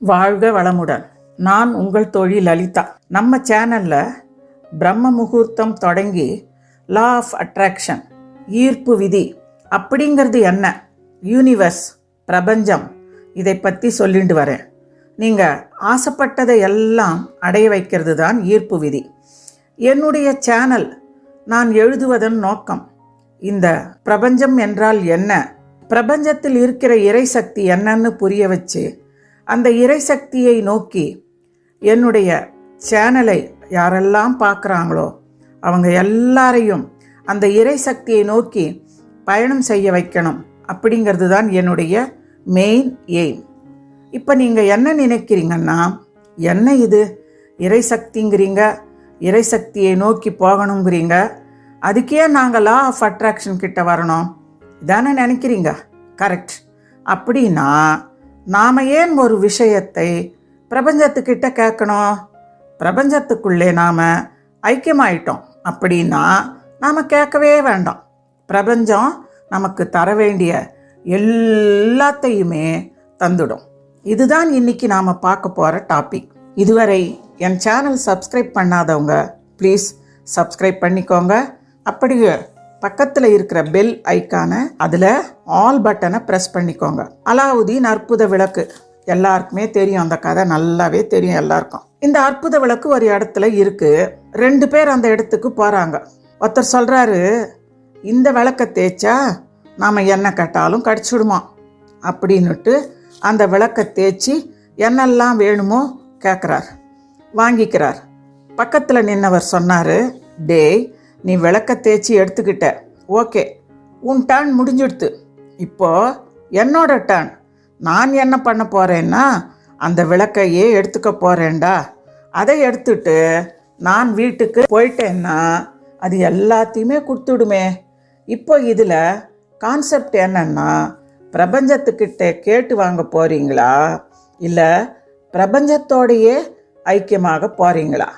வாழ்க வளமுடன். நான் உங்கள் தோழி லலிதா. நம்ம சேனல்ல பிரம்ம முகூர்த்தம் தொடங்கி லா ஆஃப் அட்ராக்ஷன் ஈர்ப்பு விதி அப்படிங்கிறது என்ன யூனிவர்ஸ் பிரபஞ்சம் இதை பற்றி சொல்லிட்டு வரேன். நீங்கள் ஆசைப்பட்டதை எல்லாம் அடைய வைக்கிறது தான் ஈர்ப்பு விதி. என்னுடைய சேனல் நான் எழுதுவதன் நோக்கம் இந்த பிரபஞ்சம் என்றால் என்ன பிரபஞ்சத்தில் இருக்கிற இறைசக்தி என்னன்னு புரிய வச்சு அந்த இறைசக்தியை நோக்கி என்னுடைய சேனலை யாரெல்லாம் பார்க்குறாங்களோ அவங்க எல்லாரையும் அந்த இறைசக்தியை நோக்கி பயணம் செய்ய வைக்கணும். அப்படிங்கிறது தான் என்னுடைய மெயின் எய்ம் இப்போ நீங்கள் என்ன நினைக்கிறீங்கன்னா என்ன இது? இறைசக்திங்கிறீங்க இறைசக்தியை நோக்கி போகணுங்கிறீங்க அதுக்கே நாங்கள் லா ஆஃப் அட்ராக்ஷன் கிட்ட வரணும். தானே நினைக்கிறீங்க? கரெக்ட் அப்படின்னா நாம் ஏன் ஒரு விஷயத்தை பிரபஞ்சத்துக்கிட்ட கேட்கணும்? பிரபஞ்சத்துக்குள்ளே நாம் ஐக்கியமாயிட்டோம் அப்படின்னா நாம் கேட்கவே வேண்டாம். பிரபஞ்சம் நமக்கு தர வேண்டிய எல்லாத்தையுமே தந்துடும். இதுதான் இன்னைக்கு நாம் பார்க்க போகிற டாபிக். இதுவரை என் சேனல் சப்ஸ்கிரைப் பண்ணாதவங்க ப்ளீஸ் சப்ஸ்கிரைப் பண்ணிக்கோங்க. அப்படியே பக்கத்தில் இருக்கிற பெல் ஐக்கானை அதில் ஆல் பட்டனை ப்ரெஸ் பண்ணிக்கோங்க. அலாவுதீன் அற்புத விளக்கு. எல்லாருக்குமே தெரியும் அந்த கதை நல்லாவே தெரியும் எல்லாருக்கும். இந்த அற்புத விளக்கு ஒரு இடத்துல இருக்கு. ரெண்டு பேர் அந்த இடத்துக்கு போகிறாங்க ஒருத்தர் சொல்கிறாரு இந்த விளக்கை தேய்ச்சா நாம் என்ன கேட்டாலும் கடிச்சிடுமா? அப்படின்னுட்டு அந்த விளக்கை தேய்ச்சி என்னெல்லாம் வேணுமோ கேட்குறார் வாங்கிக்கிறார். பக்கத்தில் நின்னவர் சொன்னார் டேய் நீ விளக்க தேய்ச்சி எடுத்துக்கிட்ட. ஓகே உன் டர்ன் முடிஞ்சிடுத்து. இப்போ என்னோட டர்ன் நான் என்ன பண்ண போகிறேன்னா அந்த விளக்கையே எடுத்துக்க போகிறேன்டா அதை எடுத்துட்டு நான் வீட்டுக்கு போயிட்டேன்னா அது எல்லாத்தையுமே கொடுத்துடுமே. இப்போ இதில் கான்செப்ட் என்னன்னா பிரபஞ்சத்துக்கிட்ட கேட்டு வாங்க போகிறீங்களா இல்லை பிரபஞ்சத்தோடையே ஐக்கியமாக போகிறீங்களா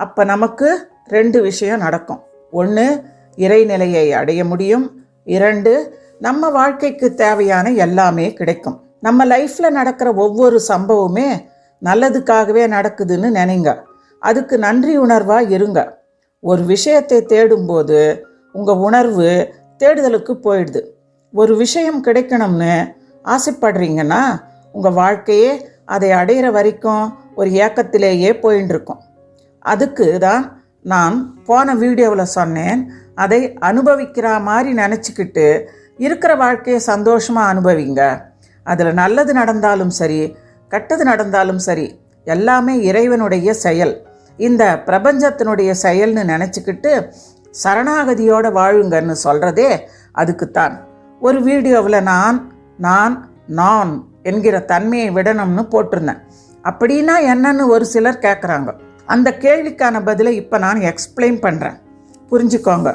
அப்போ நமக்கு ரெண்டு விஷயம் நடக்கும். ஒன்று இறைநிலையை அடைய முடியும். இரண்டு நம்ம வாழ்க்கைக்கு தேவையான எல்லாமே கிடைக்கும். நம்ம லைஃப்பில் நடக்கிற ஒவ்வொரு சம்பவமே நல்லதுக்காகவே நடக்குதுன்னு நினைங்க. அதுக்கு நன்றி உணர்வாக இருங்க. ஒரு விஷயத்தை தேடும்போது உங்கள் உணர்வு தேடுதலுக்கு போயிடுது. ஒரு விஷயம் கிடைக்கணும்னு ஆசைப்படுறீங்கன்னா உங்கள் வாழ்க்கையே அதை அடையிற வரைக்கும் ஒரு ஏக்கத்திலேயே போயின்னு இருக்கும் அதுக்கு தான் நான் போன வீடியோவில் சொன்னேன் அதை அனுபவிக்கிற மாதிரி நினச்சிக்கிட்டு இருக்கிற வாழ்க்கையை சந்தோஷமாக அனுபவிங்க. அதில் நல்லது நடந்தாலும் சரி கெட்டது நடந்தாலும் சரி எல்லாமே இறைவனுடைய செயல். இந்த பிரபஞ்சத்தினுடைய செயல்னு நினச்சிக்கிட்டு சரணாகதியோடு வாழுங்கன்னு சொல்கிறதே அதுக்குத்தான். ஒரு வீடியோவில் நான் நான் நான் என்கிற தன்மையை விடணும்னு போட்டிருந்தேன். அப்படின்னா என்னன்னு ஒரு சிலர் கேட்குறாங்க அந்த கேள்விக்கான பதிலை இப்போ நான் எக்ஸ்பிளைன் பண்ணுறேன் புரிஞ்சுக்கோங்க.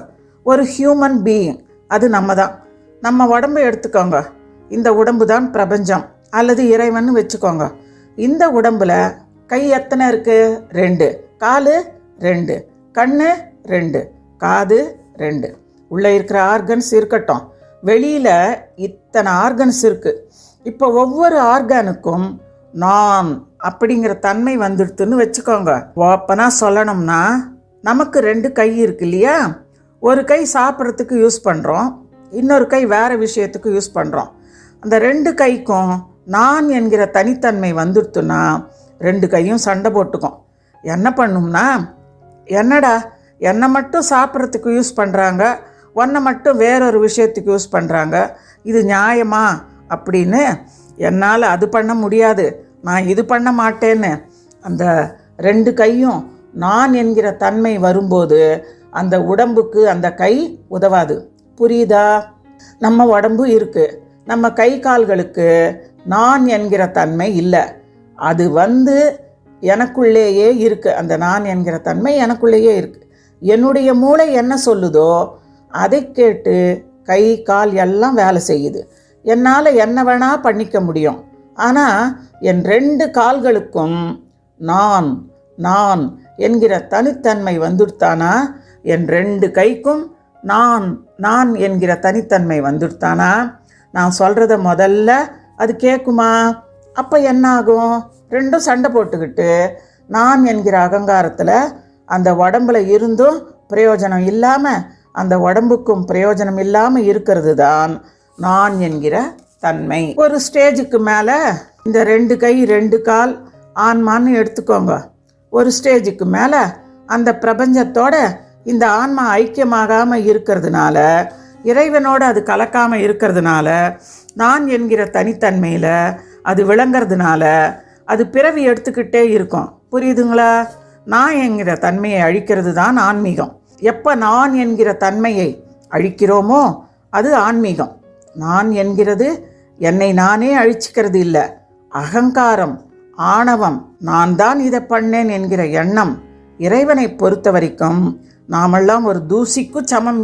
ஒரு ஹியூமன் பீயிங் அது நம்ம தான் நம்ம உடம்பு எடுத்துக்கோங்க. இந்த உடம்பு தான் பிரபஞ்சம். அல்லது இறைவன் வச்சுக்கோங்க. இந்த உடம்பில் கை எத்தனை இருக்குது ரெண்டு. காலு ரெண்டு. கண்ணு ரெண்டு. காது ரெண்டு. உள்ளே இருக்கிற ஆர்கன்ஸ் இருக்கட்டும். வெளியில் இத்தனை ஆர்கன்ஸ் இருக்குது இப்போ ஒவ்வொரு ஆர்கானுக்கும் நான் அப்படிங்கிற தன்மை வந்துடுதுன்னு வச்சுக்கோங்க. ஓப்பனாக சொல்லணும்னா நமக்கு ரெண்டு கை இருக்கு இல்லையா? ஒரு கை சாப்பிட்றதுக்கு யூஸ் பண்ணுறோம் இன்னொரு கை வேறு விஷயத்துக்கு யூஸ் பண்ணுறோம் அந்த ரெண்டு கைக்கும் நான் என்கிற தனித்தன்மை வந்துடுத்துன்னா ரெண்டு கையும் சண்டை போட்டுக்கும். என்ன பண்ணும்னா என்னடா என்னை மட்டும் சாப்பிட்றதுக்கு யூஸ் பண்ணுறாங்க ஒன்றை மட்டும் வேறொரு விஷயத்துக்கு யூஸ் பண்ணுறாங்க இது நியாயமா? அப்படின்னு என்னால் அது பண்ண முடியாது. நான் இது பண்ண மாட்டேன்னு அந்த ரெண்டு கையும் நான் என்கிற தன்மை வரும்போது அந்த உடம்புக்கு அந்த கை உதவாது. புரியுதா? நம்ம உடம்பு இருக்குது நம்ம கை கால்களுக்கு நான் என்கிற தன்மை இல்லை. அது வந்து எனக்குள்ளேயே இருக்குது அந்த நான் என்கிற தன்மை எனக்குள்ளேயே இருக்குது என்னுடைய மூளை என்ன சொல்லுதோ அதை கேட்டு கை கால் எல்லாம் வேலை செய்யுது. என்னால் என்ன வேணால் பண்ணிக்க முடியும். ஆனால் என் ரெண்டு கால்களுக்கும் நான் நான் என்கிற தனித்தன்மை வந்துடுத்தானா? என் ரெண்டு கைக்கும் நான் நான் என்கிற தனித்தன்மை வந்துடுத்தானா? நான் சொல்கிறத முதல்ல அது கேட்குமா அப்போ என்ன ஆகும் ரெண்டும் சண்டை போட்டுக்கிட்டு நான் என்கிற அகங்காரத்தில் அந்த உடம்புல இருந்தும் பிரயோஜனம் இல்லாமல் அந்த உடம்புக்கும் பிரயோஜனம் இல்லாமல் இருக்கிறது தான் நான் என்கிற தன்மை. ஒரு ஸ்டேஜுக்கு மேலே இந்த ரெண்டு கை ரெண்டு கால் ஆன்மான்னு எடுத்துக்கோங்க. ஒரு ஸ்டேஜுக்கு மேலே அந்த பிரபஞ்சத்தோட இந்த ஆன்மா ஐக்கியமாகாமல் இருக்கிறதுனால இறைவனோடு அது கலக்காமல் இருக்கிறதுனால நான் என்கிற தனித்தன்மையில் அது விளங்கிறதுனால அது பிறவி எடுத்துக்கிட்டே இருக்கும். புரியுதுங்களா? நான் என்கிற தன்மையை அழிக்கிறது தான் ஆன்மீகம். எப்போ நான் என்கிற தன்மையை அழிக்கிறோமோ அது ஆன்மீகம். நான் என்கிறது என்னை நானே அழிச்சிக்கிறது இல்லை. அகங்காரம் ஆணவம் நான் தான் இதை பண்ணேன் என்கிற எண்ணம் இறைவனை பொறுத்த வரைக்கும் நாமெல்லாம் ஒரு தூசிக்கு சமம்.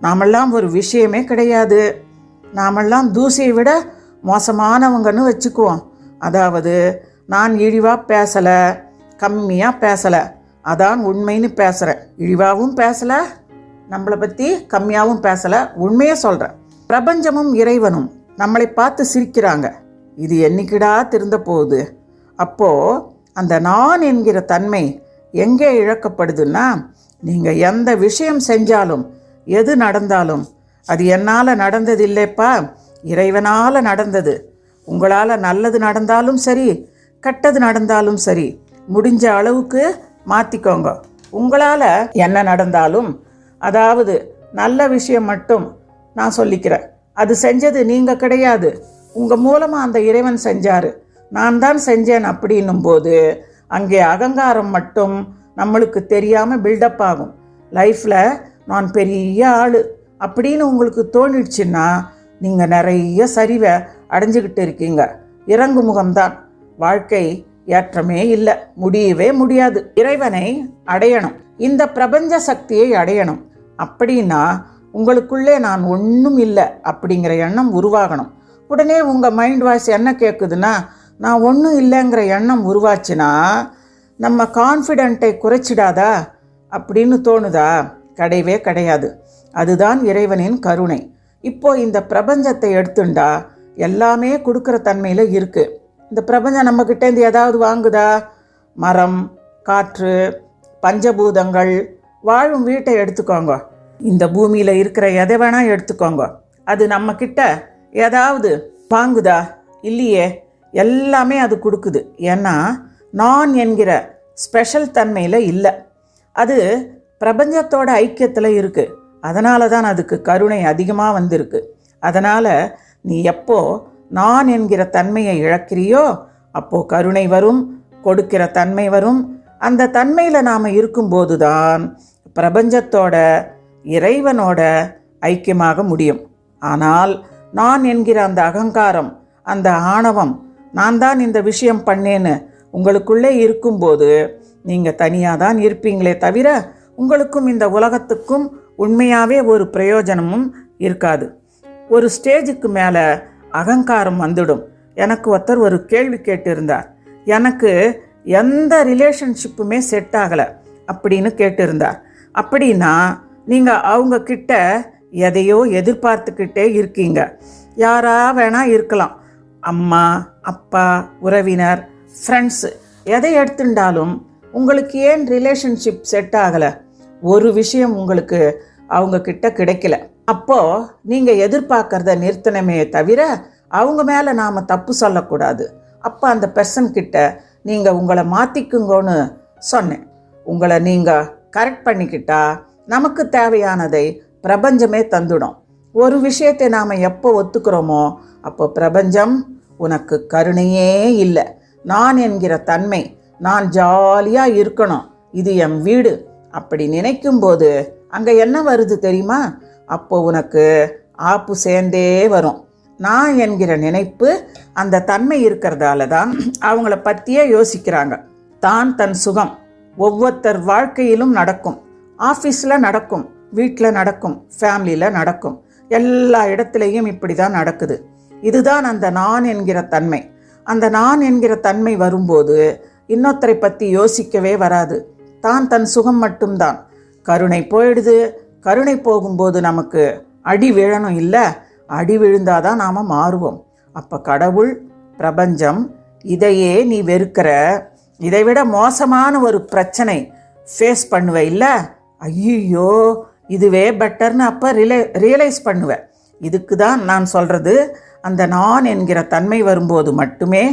நாமெல்லாம் ஒரு விஷயமே கிடையாது. நாமெல்லாம் தூசியை விட மோசமானவங்கன்னு வச்சுக்குவோம். அதாவது நான் இழிவாக பேசலை கம்மியாக பேசலை அதான் உண்மைன்னு பேசுகிறேன் இழிவாகவும் பேசலை நம்மளை பற்றி கம்மியாகவும் பேசலை உண்மையே சொல்கிறேன் பிரபஞ்சமும் இறைவனும். நம்மளை பார்த்து சிரிக்கிறாங்க. இது என்னைக்கிடா திருந்த போகுது? அப்போது அந்த நான் என்கிற தன்மை எங்கே இழக்கப்படுதுன்னா நீங்கள் எந்த விஷயம் செஞ்சாலும் எது நடந்தாலும் அது என்னால் நடந்தது இல்லைப்பா இறைவனால் நடந்தது. உங்களால் நல்லது நடந்தாலும் சரி கெட்டது நடந்தாலும் சரி முடிஞ்ச அளவுக்கு மாற்றிக்கோங்க உங்களால் என்ன நடந்தாலும் அதாவது நல்ல விஷயம் மட்டும் நான் சொல்லிக்கிறேன். அது செஞ்சது நீங்கள் கிடையாது. உங்கள் மூலமாக அந்த இறைவன் செஞ்சார். நான் தான் செஞ்சேன் அப்படின்னும் போது அங்கே அகங்காரம் மட்டும் நம்மளுக்கு தெரியாமல் பில்டப் ஆகும். லைஃப்பில் நான் பெரிய ஆள் அப்படின்னு உங்களுக்கு தோணிடுச்சுன்னா நீங்கள் நிறைய சரிவை அடைஞ்சுக்கிட்டு இருக்கீங்க. இறங்கு முகம்தான் வாழ்க்கை ஏற்றமே இல்லை. முடியவே முடியாது. இறைவனை அடையணும். இந்த பிரபஞ்ச சக்தியை அடையணும். அப்படின்னா உங்களுக்குள்ளே நான் ஒன்றும் இல்லை அப்படிங்கிற எண்ணம் உருவாகணும். உடனே உங்கள் மைண்ட் வாய்ஸ் என்ன கேட்குதுன்னா நான் ஒன்றும் இல்லைங்கிற எண்ணம் உருவாச்சுன்னா நம்ம கான்ஃபிடென்ட்டை குறைச்சிடாதா அப்படின்னு தோணுதா? கிடையவே கிடையாது. அதுதான் இறைவனின் கருணை. இப்போ இந்த பிரபஞ்சத்தை எடுத்துண்டா எல்லாமே கொடுக்குற தன்மையில் இருக்குது இந்த பிரபஞ்சம் நம்மக்கிட்டேருந்து ஏதாவது வாங்குதா? மரம் காற்று பஞ்சபூதங்கள் வாழும் வீட்டை எடுத்துக்கோங்க. இந்த பூமியில் இருக்கிற எதை வேணால் எடுத்துக்கோங்க. அது நம்மக்கிட்ட ஏதாவது வாங்குதா? இல்லையே. எல்லாமே அது கொடுக்குது. ஏன்னா நான் என்கிற ஸ்பெஷல் தன்மையில் இல்லை. அது பிரபஞ்சத்தோட ஐக்கியத்தில் இருக்குது அதனால தான் அதுக்கு கருணை அதிகமாக வந்திருக்கு. அதனால் நீ எப்போ நான் என்கிற தன்மையை இழக்கிறியோ அப்போது கருணை வரும் கொடுக்கிற தன்மை வரும். அந்த தன்மையில் நாம் இருக்கும்போது தான் பிரபஞ்சத்தோட இறைவனோட ஐக்கியமாக முடியும். ஆனால் நான் என்கிற அந்த அகங்காரம் அந்த ஆணவம் நான் தான் இந்த விஷயம் பண்ணேன்னு உங்களுக்குள்ளே இருக்கும்போது நீங்கள் தனியாக தான் இருப்பீங்களே தவிர உங்களுக்கும் இந்த உலகத்துக்கும் உண்மையாகவே ஒரு பிரயோஜனமும் இருக்காது. ஒரு ஸ்டேஜுக்கு மேலே அகங்காரம் வந்துடும். எனக்கு ஒருத்தர் ஒரு கேள்வி கேட்டிருந்தார். எனக்கு எந்த ரிலேஷன்ஷிப்புமே செட் ஆகலை அப்படின்னு கேட்டிருந்தார். அப்படின்னா நீங்கள் அவங்க கிட்ட எதையோ எதிர்பார்த்துக்கிட்டே இருக்கீங்க. யாரா வேணா இருக்கலாம். அம்மா அப்பா உறவினர் ஃப்ரெண்ட்ஸு எதை எடுத்துட்டாலும் உங்களுக்கு ஏன் ரிலேஷன்ஷிப் செட் ஆகலை? ஒரு விஷயம் உங்களுக்கு அவங்க கிட்ட கிடைக்கல. அப்போது நீங்கள் எதிர்பார்க்கறத நிறுத்தணுமே தவிர அவங்க மேலே நாம் தப்பு சொல்லக்கூடாது. அப்போ அந்த பெர்சன் கிட்ட நீங்கள் உங்களை மாத்திக்குங்கன்னு சொன்னேன். உங்களை நீங்கள் கரெக்ட் பண்ணிக்கிட்டா நமக்கு தேவையானதை பிரபஞ்சமே தந்துடும். ஒரு விஷயத்தை நாம் எப்போ ஒத்துக்கிறோமோ அப்போ பிரபஞ்சம் உனக்கு கருணையே இல்லை. நான் என்கிற தன்மை நான் ஜாலியாக இருக்கணும் இது என் வீடு அப்படி நினைக்கும் போது அங்கே என்ன வருது தெரியுமா? அப்போ உனக்கு ஆப்பு சேர்ந்தே வரும். நான் என்கிற நினைப்பு அந்த தன்மை இருக்கிறதால தான் அவங்கள பற்றியே யோசிக்கிறாங்க. தான் தன் சுகம் ஒவ்வொருத்தர் வாழ்க்கையிலும் நடக்கும். ஆஃபீஸில் நடக்கும் வீட்டில் நடக்கும் ஃபேமிலியில் நடக்கும். எல்லா இடத்துலையும் இப்படி தான் நடக்குது. இதுதான் அந்த நான் என்கிற தன்மை. அந்த நான் என்கிற தன்மை வரும்போது இன்னொருத்தரை பற்றி யோசிக்கவே வராது. தான் தன் சுகம் மட்டும்தான். கருணை போயிடுது. கருணை போகும்போது நமக்கு அடி விழணும் இல்லை? அடி விழுந்தாதான் நாம் மாறுவோம். அப்போ கடவுள் பிரபஞ்சம் இதையே நீ வெறுக்கிற இதை விட மோசமான ஒரு பிரச்சனை ஃபேஸ் பண்ணுவ இல்லை? ஐயோ இதுவே பெட்டர்னு அப்போ ரிலே ரியலைஸ் பண்ணுவேன். இதுக்கு தான் நான் சொல்கிறது அந்த நான் என்கிற தன்மை வரும்போது மட்டுமே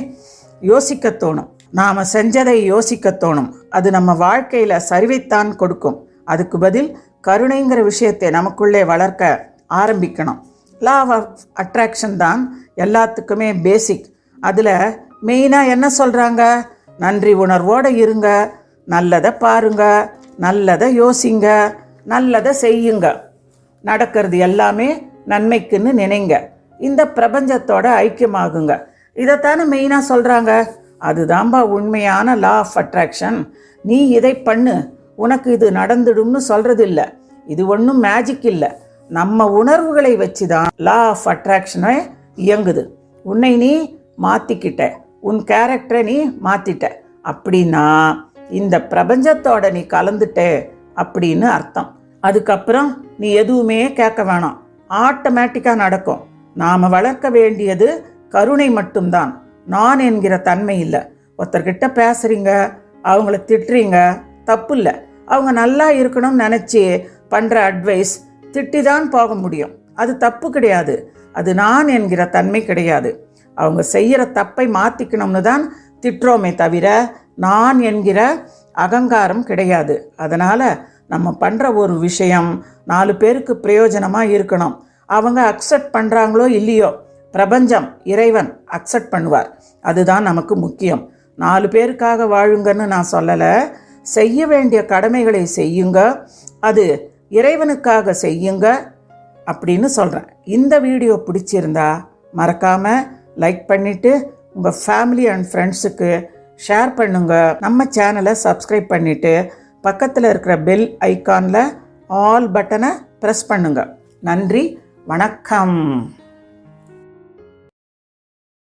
யோசிக்க தோணும். நாம் செஞ்சதை யோசிக்க தோணும். அது நம்ம வாழ்க்கையில் சரிவைத்தான் கொடுக்கும். அதுக்கு பதில் கருணைங்கிற விஷயத்தை நமக்குள்ளே வளர்க்க ஆரம்பிக்கணும். லா ஆஃப் அட்ராக்ஷன் தான் எல்லாத்துக்குமே பேசிக் அதில் மெயினாக என்ன சொல்கிறாங்க நன்றி உணர்வோடு இருங்க. நல்லதை பாருங்கள் நல்லதை யோசிங்க நல்லதை செய்யுங்க. நடக்கிறது எல்லாமே நன்மைக்குன்னு நினைங்க. இந்த பிரபஞ்சத்தோட ஐக்கியமாகுங்க. இதைத்தானே மெயினாக சொல்கிறாங்க அதுதான்பா உண்மையான லா ஆஃப் அட்ராக்ஷன் நீ இதை பண்ணு. உனக்கு இது நடந்துடும்னு சொல்கிறது இல்லை இது ஒன்றும் மேஜிக் இல்லை. நம்ம உணர்வுகளை வச்சு தான் லா ஆஃப் அட்ராக்ஷனை இயங்குது. உன்னை நீ மாற்றிக்கிட்ட உன் கேரக்டரை நீ மாற்றிட்ட அப்படின்னா இந்த பிரபஞ்சத்தோட நீ கலந்துட்ட அப்படின்னு அர்த்தம். அதுக்கப்புறம் நீ எதுவுமே கேட்க வேணாம். ஆட்டோமேட்டிக்காக நடக்கும். நாம் வளர்க்க வேண்டியது கருணை மட்டும்தான். நான் என்கிற தன்மை இல்லை. ஒருத்தர்கிட்ட பேசுகிறீங்க அவங்கள திட்டுறீங்க தப்பு இல்லை. அவங்க நல்லா இருக்கணும்னு நினச்சி பண்ணுற அட்வைஸ் திட்டி தான் போக முடியும். அது தப்பு கிடையாது. அது நான் என்கிற தன்மை கிடையாது. அவங்க செய்கிற தப்பை மாற்றிக்கணும்னு தான் திட்டுறோமே தவிர நான் என்கிற அகங்காரம் கிடையாது. அதனால் நம்ம பண்ணுற ஒரு விஷயம் நாலு பேருக்கு பிரயோஜனமாக இருக்கணும். அவங்க அக்செப்ட் பண்ணுறாங்களோ இல்லையோ பிரபஞ்சம் இறைவன் அக்செப்ட் பண்ணுவார். அதுதான் நமக்கு முக்கியம். நாலு பேருக்காக வாழுங்கன்னு நான் சொல்லலை. செய்ய வேண்டிய கடமைகளை செய்யுங்க. அது இறைவனுக்காக செய்யுங்க அப்படின்னு சொல்கிறேன் இந்த வீடியோ பிடிச்சிருந்தா மறக்காமல் லைக் பண்ணிவிட்டு உங்கள் ஃபேமிலி அண்ட் ஃப்ரெண்ட்ஸுக்கு ஷேர் பண்ணுங்க. நம்ம சேனலை சப்ஸ்கிரைப் பண்ணிவிட்டு பக்கத்தில் இருக்கிற பெல் ஐக்கானில் ஆல் பட்டனை ப்ரெஸ் பண்ணுங்க. நன்றி. வணக்கம்.